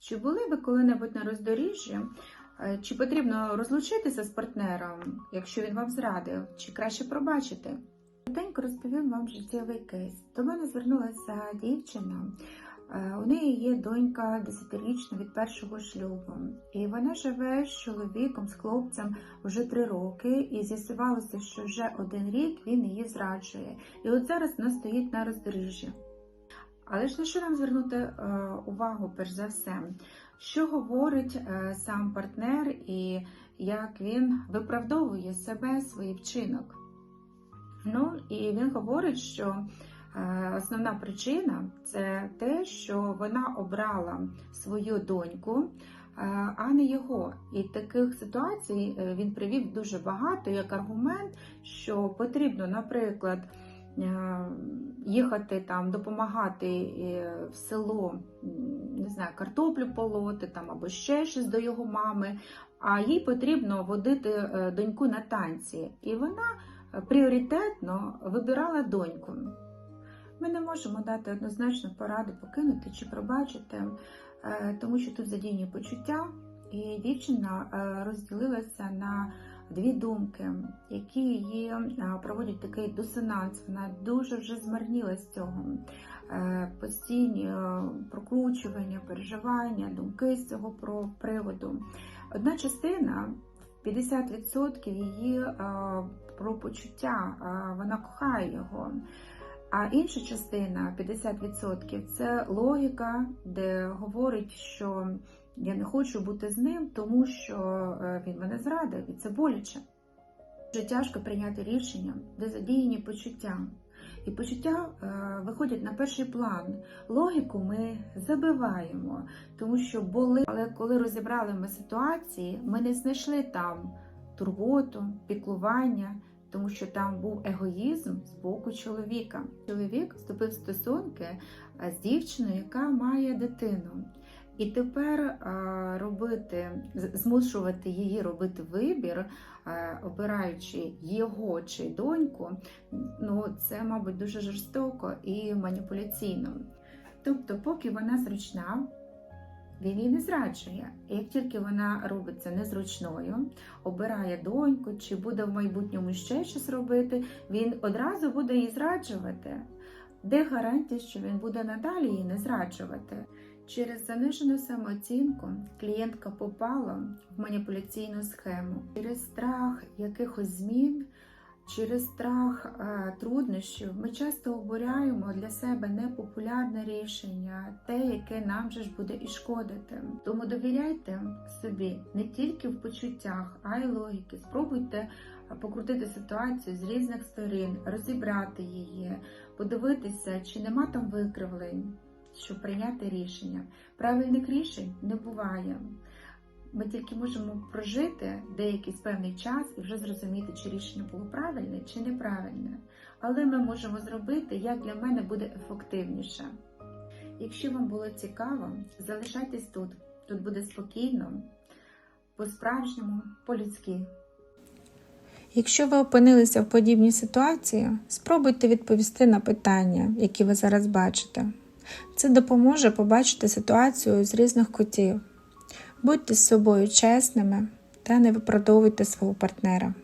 Чи були ви коли-небудь на роздоріжжі? Е, Чи потрібно розлучитися з партнером, якщо він вам зрадив, чи краще пробачити? Коротенько розповім вам життєвий кейс. До мене звернулася дівчина. Е, У неї є донька десятирічна від першого шлюбу, і вона живе з чоловіком, з хлопцем вже три роки, і з'ясувалося, що вже один рік він її зраджує. І от зараз вона стоїть на роздоріжжі. Але ж на що нам звернути е, увагу, перш за все, що говорить е, сам партнер і як він виправдовує себе, свій вчинок? Ну і він говорить, що е, основна причина це те, що вона обрала свою доньку, а не його. І таких ситуацій він привів дуже багато як аргумент, що потрібно, наприклад, їхати там, допомагати е, в село, не знаю, картоплю полоти там або ще щось до його мами. А їй потрібно водити е, доньку на танці, і вона е, пріоритетно вибирала доньку. Ми не можемо дати однозначну пораду покинути чи пробачити, е, тому що тут задіяні почуття, і дівчина е, розділилася на дві думки, які її е, проводять такий дисонанс. Вона дуже вже змарніла з цього. Е, Постійні е, прокручування, переживання, думки з цього про приводу. Одна частина 50% її про почуття, вона кохає його. А інша частина 50% це логіка, де говорить, що я не хочу бути з ним, тому що е, він мене зрадив, і це боляче. Дуже тяжко прийняти рішення, де задіяні почуття. І почуття е, виходять на перший план. Логіку ми забиваємо, тому що були, але коли розібрали ми ситуації, ми не знайшли там турботу, піклування, тому що там був егоїзм з боку чоловіка. Чоловік вступив в стосунки е, з дівчиною, яка має дитину. І тепер е, робити, змушувати її робити вибір, е, обираючи його чи доньку, ну це, мабуть, дуже жорстоко і маніпуляційно. Тобто, поки вона зручна, він її не зраджує. І як тільки вона робиться незручною, обирає доньку, чи буде в майбутньому ще щось робити, він одразу буде її зраджувати. Де гарантія, що він буде надалі її не зраджувати? Через занижену самооцінку клієнтка попала в маніпуляційну схему через страх якихось змін. Через страх е, труднощів ми часто обираємо для себе непопулярне рішення, те, яке нам же ж буде і шкодити. Тому довіряйте собі не тільки в почуттях, а й логіки. Спробуйте е, покрутити ситуацію з різних сторін, розібрати її, подивитися, чи нема там викривлень, щоб прийняти рішення. Правильних рішень не буває. Ми тільки можемо прожити деякий певний час і вже зрозуміти, чи рішення було правильне чи неправильне. Але ми можемо зробити, як для мене буде ефективніше. Якщо вам було цікаво, залишайтесь тут. Тут буде спокійно, по-справжньому, по-людськи. Якщо ви опинилися в подібній ситуації, спробуйте відповісти на питання, які ви зараз бачите. Це допоможе побачити ситуацію з різних кутів. Будьте з собою чесними та не виправдовуйте свого партнера.